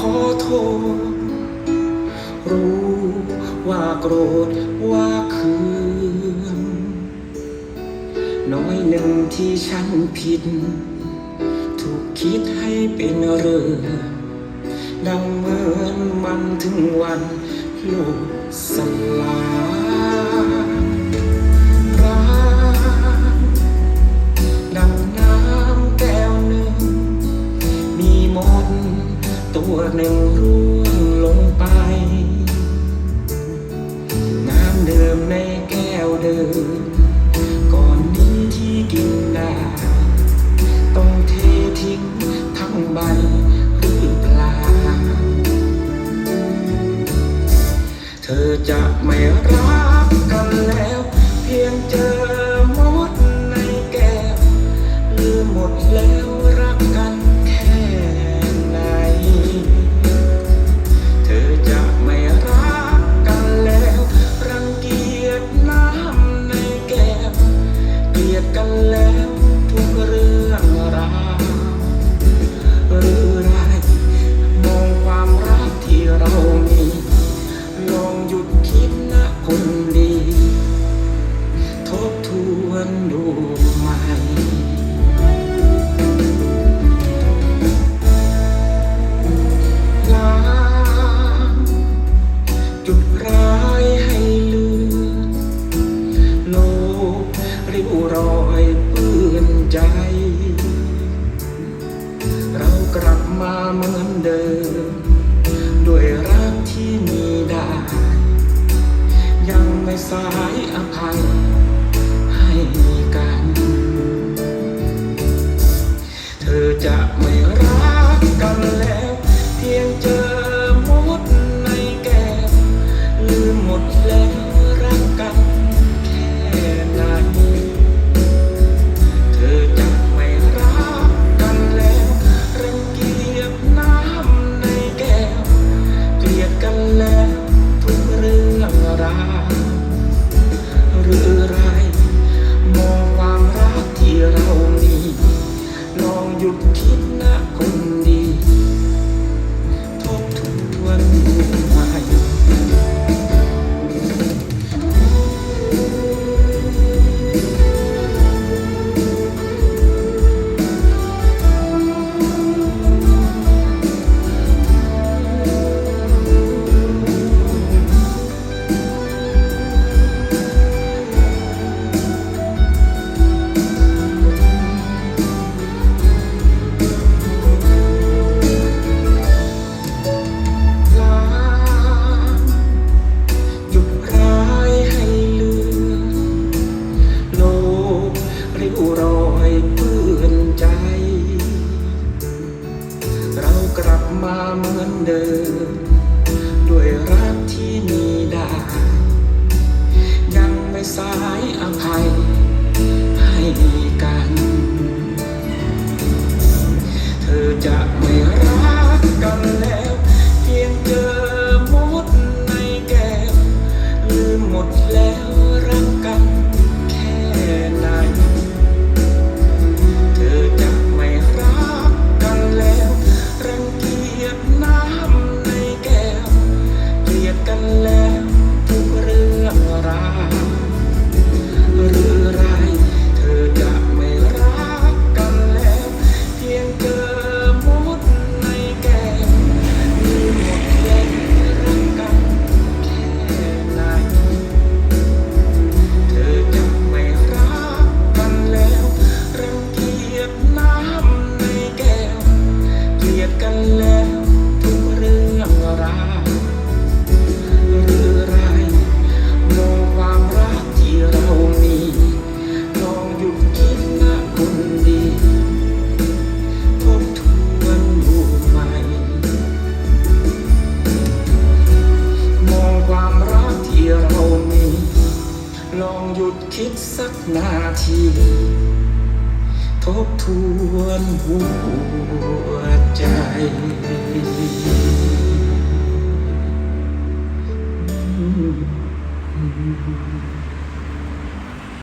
ขอโทษ รู้ว่าโกรธว่าคืน น้อยหนึ่งที่ฉันผิด ถูกคิดให้เป็นเรื่องดังเหมือนมันถึงวันโลกสลาย morning dew. เหมือนเดิม ด้วยรักที่มีได้ ยังไม่สายอภัยให้ มาเหมือนเดิม ด้วยรักที่มีได้ ยังไม่สายอภัยิดสักนาที ทบทวนหัวใจ Mm-hmm.